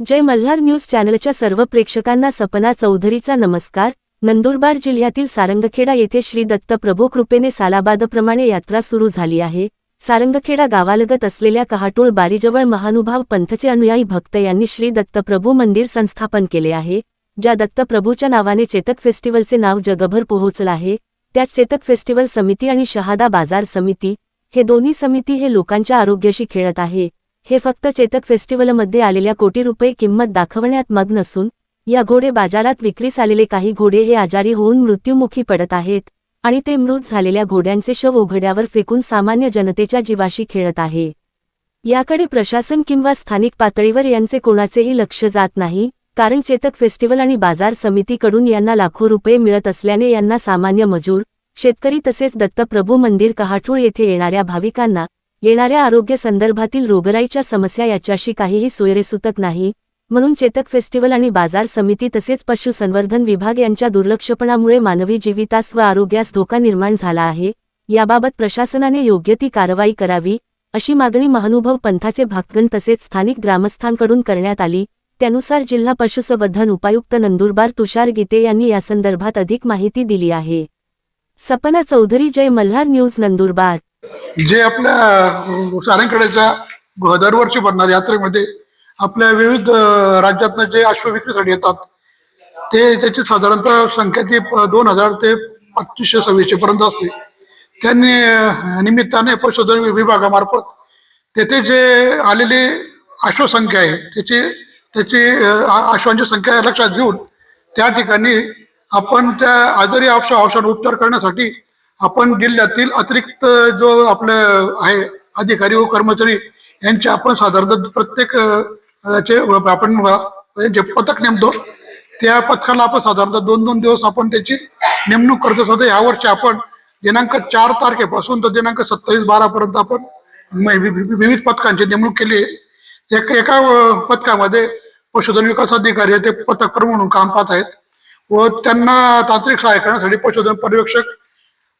जय Malhar news चॅनलच्या सर्व प्रेक्षकांना सपना चौधरीचा नमस्कार. नंदुरबार जिल्ह्यातील सारंगखेडा येथे श्री दत्त प्रभू कृपेने सालाबादप्रमाणे यात्रा सुरू झाली आहे. सारंगखेडा गावालगत असलेल्या कहाटूळ बारीजवळ महानुभाव पंथचे अनुयायी भक्त यांनी श्री दत्तप्रभू मंदिर संस्थापन केले आहे. ज्या दत्तप्रभूच्या नावाने चेतक फेस्टिवलचे नाव जगभर पोहोचलं आहे त्यात चेतक फेस्टिवल समिती आणि शहादा बाजार समिती हे दोन्ही समिती हे लोकांच्या आरोग्याशी खेळत आहे. हे फक्त चेतक फेस्टिवलमध्ये आलेल्या कोटी रुपये किंमत दाखवण्यात मग्न नसून या घोडे बाजारात विक्रीस आलेले काही घोडे हे आजारी होऊन मृत्युमुखी पडत आहेत आणि ते मृत झालेल्या घोड्यांचे शव उघड्यावर फेकून सामान्य जनतेच्या जीवाशी खेळत आहे. याकडे प्रशासन किंवा स्थानिक पातळीवर यांचे कोणाचेही लक्ष जात नाही कारण चेतक फेस्टिवल आणि बाजार समितीकडून यांना लाखो रुपये मिळत असल्याने यांना सामान्य मजूर शेतकरी तसेच दत्तप्रभू मंदिर कहाठूळ येथे येणाऱ्या भाविकांना येणाऱ्या आरोग्य संदर्भातील रोगराईच्या समस्या याच्याशी काहीही सोयरेसुतक नाही म्हणून चेतक फेस्टिवल आणि बाजार समिती तसेच पशुसंवर्धन विभाग यांच्या दुर्लक्षपणामुळे मानवी जीवितास व आरोग्यास धोका निर्माण झाला आहे याबाबत प्रशासनाने योग्य ती कारवाई करावी अशी मागणी महानुभव पंथाचे भक्तगण तसेच स्थानिक ग्रामस्थांकडून करण्यात आली त्यानुसार जिल्हा पशुसंवर्धन उपायुक्त नंदुरबार तुषार गीते यांनी यासंदर्भात अधिक माहिती दिली आहे. सपना चौधरी जय मल्हार न्यूज नंदुरबार. जे आपल्या सारंगखेड्याच्या दरवर्षी भरणार यात्रेमध्ये आपल्या विविध राज्यातनं जे अश्व विक्रीसाठी येतात ते त्याची साधारणतः संख्या ती दोन हजार ते पंचवीसशे सव्वीसशे पर्यंत असते. त्यांनी निमित्ताने पशुधन विभागामार्फत तेथे जे आलेली अश्वसंख्या आहे त्याची त्याची अश्वांची संख्या लक्षात घेऊन त्या ठिकाणी आपण त्या आजारी अश्व औषध उपचार करण्यासाठी आपण जिल्ह्यातील अतिरिक्त जो आपले आहे अधिकारी व कर्मचारी यांचे आपण साधारणतः प्रत्येक चे आपण जे पथक नेमतो. त्या पथकाला आपण साधारणतः दोन दोन दिवस आपण त्याची नेमणूक करतो. सध्या यावर्षी आपण दिनांक चार तारखेपासून तर दिनांक सत्तावीस बारा पर्यंत आपण विविध पथकांची नेमणूक केली आहे. एक एका पथकामध्ये पशुधन विकास अधिकारी ते पथक प्रमुख म्हणून काम पाहत आहेत. व त्यांना तांत्रिक सहाय्य करण्यासाठी पशुधन पर्यवेक्षक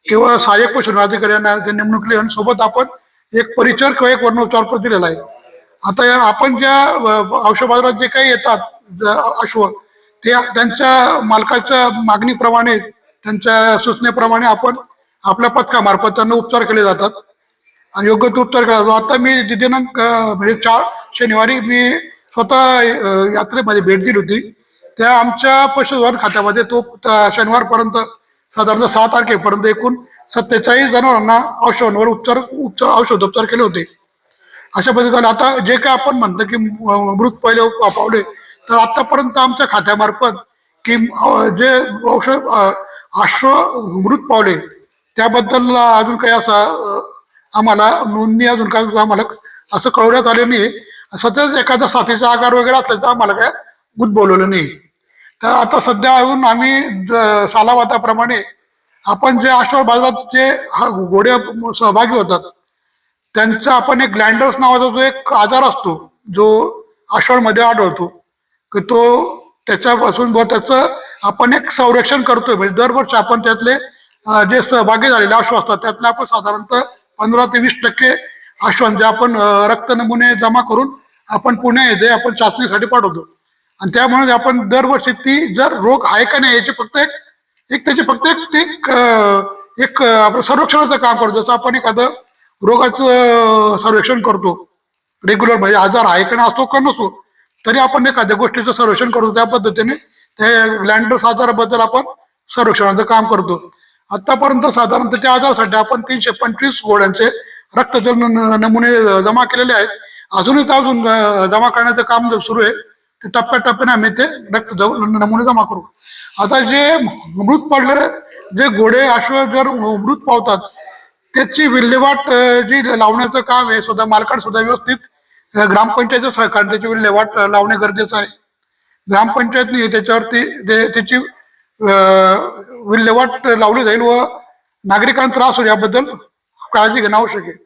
किंवा सहाय्यक पोषण अधिकाऱ्यांना ते नेमणूक केली आणि सोबत आपण एक परिचर किंवा एक वर्णोपचार दिलेला आहे. आता या आपण ज्या औषध बाजारात जे काही येतात अश्व ते त्यांच्या मालकाच्या मागणीप्रमाणे त्यांच्या सूचनेप्रमाणे आपण आपल्या पथकामार्फत त्यांना उपचार केले जातात आणि योग्य तो उपचार केला जातो. आता मी दिनांक म्हणजे चार शनिवारी मी स्वतः यात्रेमध्ये भेट दिली होती. त्या आमच्या पशुधन खात्यामध्ये तो शनिवारपर्यंत साधारणतः सहा तारखेपर्यंत एकूण सत्तेचाळीस जनावरांना औषधांवर उपचार उपचार औषधोपचार केले होते. अशा पद्धतीने आता जे काय आपण म्हणतो की मृत पहिले पावले तर आतापर्यंत आमच्या खात्यामार्फत की जे औषध अ, अश्व मृत पावले त्याबद्दल अजून काही असा आम्हाला नोंदणी अजून काय आम्हाला असं कळवण्यात आले नाही. सतत एखादा साथीचा आकार वगैरे असला तर आम्हाला काय बोलवलं नाही. तर आता सध्या अजून आम्ही सालावाताप्रमाणे आपण जे अश्व बाजारात जे घोडे सहभागी होतात त्यांचा आपण एक ग्लँडर्स नावाचा जो एक आजार असतो जो आश्वामध्ये आढळतो की तो त्याच्यापासून व त्याचं आपण एक संरक्षण करतोय. म्हणजे दरवर्षी आपण त्यातले जे सहभागी झालेले अश्व असतात त्यातले आपण साधारणतः पंधरा ते वीस टक्के अश्वांचे आपण रक्त नमुने जमा करून आपण पुणे येथे आपण चाचणीसाठी पाठवतो. आणि त्यामुळे आपण दरवर्षी ती जर रोग आहे का नाही याची फक्त एक एक त्याची फक्त एक एक आपण आपलं संरक्षणाचं काम करतो. जसं आपण एखादं रोगाचं सर्वेक्षण करतो. रेग्युलर म्हणजे आजार आहे का असतो का नसतो तरी आपण एखाद्या गोष्टीचं सर्वेक्षण करतो. त्या पद्धतीने त्या लँडर्स आजाराबद्दल आपण सर्वेक्षणाचं काम करतो. आतापर्यंत साधारणतः त्या आजारासाठी आपण तीनशे पंचवीस गोळ्यांचे रक्तजल नमुने जमा केलेले आहेत. अजूनही अजून जमा करण्याचं काम सुरू आहे. ते टप्प्याटप्प्याने आम्ही ते रक्त नमुने जमा करू. आता जे मृत पडलेले जे घोडे अश्व जर मृत पावतात त्याची विल्हेवाट जी लावण्याचं काम आहे सुद्धा मालकाड सुद्धा व्यवस्थित अं, ग्रामपंचायतच्या सहकार्य त्याची विल्हेवाट लावणे गरजेचं आहे. ग्रामपंचायतने त्याच्यावरती ते- त्याची विल्हेवाट लावली जाईल व नागरिकांना त्रास होईल याबद्दल काळजी घेणं आवश्यक आहे.